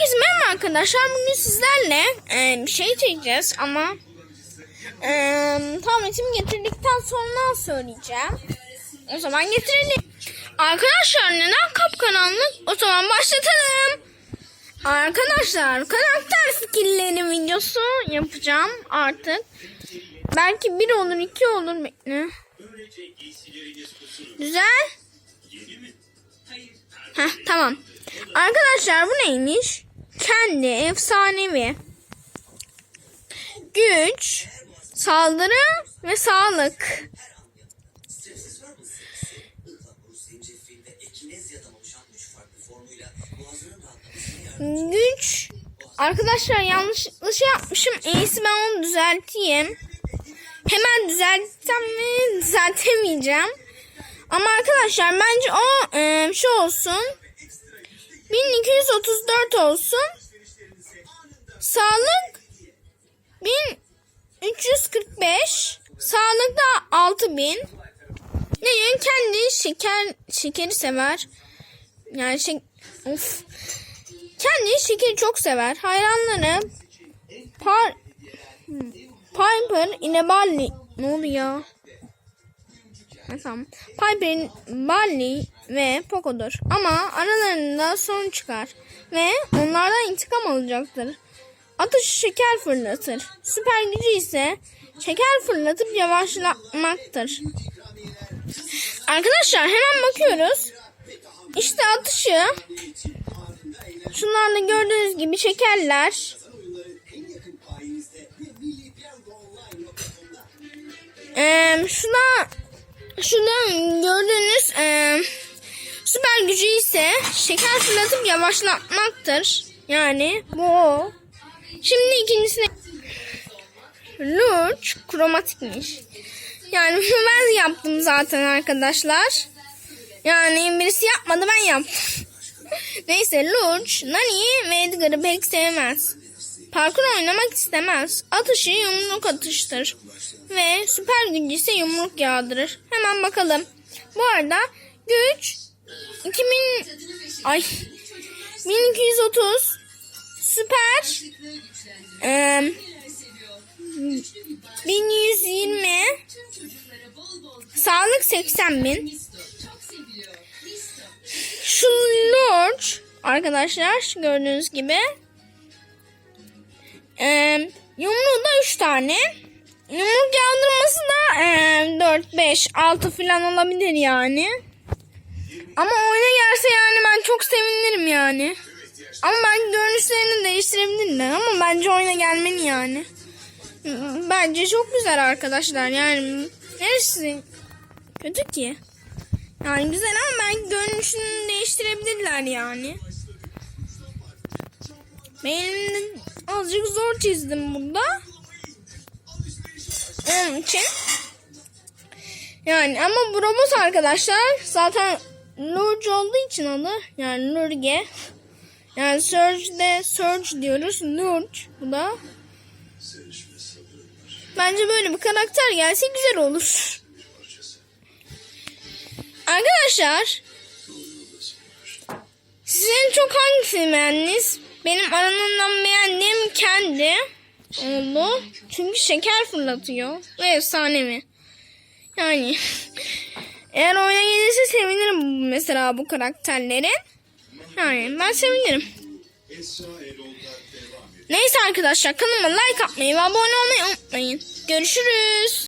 Herkese merhaba arkadaşlar. Bugün sizlerle e, bir şey çekeceğiz ama e, tabletimi getirdikten sonra söyleyeceğim. O zaman getirelim. Arkadaşlar neden kapkaranlık? O zaman başlatalım. Arkadaşlar karakter skill'leri videosu yapacağım artık. Belki bir olur iki olur. Bekle. Güzel. Heh, tamam. Arkadaşlar bu neymiş? Kendi efsanevi. Güç, saldırı ve sağlık. Güç. Arkadaşlar yanlışlıkla şey yapmışım. En ben onu düzelteyim. Hemen düzeltsem mi? Düzeltemeyeceğim. Ama arkadaşlar bence o e, şu olsun. 1234 olsun. Sağlık 1345. Sağlık da 6000. Ne yani kendi şeker şekeri sever. Yani şey of. Kendi şekeri çok sever. Hayranları Par Hmm. Piper, Ineballi ne oluyor Tamam. Piper, Barley ve Poco'dur. Ama aralarında sorun çıkar. Ve onlardan intikam alacaktır. Atışı şeker fırlatır. Süper gücü ise şeker fırlatıp yavaşlatmaktır. Arkadaşlar hemen bakıyoruz. İşte atışı. Şunlarda gördüğünüz gibi şekerler. Ee, şuna şurada gördüğünüz e, süper gücü ise şeker fırlatıp yavaşlatmaktır. Yani bu o. Şimdi ikincisine Luch kromatikmiş. Yani bunu ben yaptım zaten arkadaşlar. Yani birisi yapmadı ben yaptım. Neyse Luch, Nani ve Edgar'ı pek sevmez. Parkur oynamak istemez. Atışı yumruk atıştır. Ve süper gücü ise yumruk yağdırır. Hemen bakalım. Bu arada güç 2000 ay 1230 süper eee 1120 sağlık 80 bin şu Lord arkadaşlar gördüğünüz gibi ee, yumruğu da 3 tane. Yumruk yağdırması da ee, 4, 5, 6 falan olabilir yani. Ama oyuna gelse yani ben çok sevinirim yani. Ama ben görünüşlerini değiştirebilirler ama bence oyuna gelmeli yani. Bence çok güzel arkadaşlar yani neresi kötü ki? Yani güzel ama ben görünüşünü değiştirebilirler yani. Benim azıcık zor çizdim burada. Onun için. Yani ama bu arkadaşlar zaten Lurge olduğu için adı yani Lurge. Yani Surge'de Surge diyoruz. Lurge bu da. Bence böyle bir karakter gelse güzel olur. Arkadaşlar sizin çok hangisini beğendiniz? Benim aranından beğendiğim kendi oldu. Çünkü şeker fırlatıyor. Ve efsanevi. Yani eğer oyuna gelirse sevinirim mesela bu karakterlerin. Yani ben sevinirim. Neyse arkadaşlar kanalıma like atmayı ve abone olmayı unutmayın. Görüşürüz.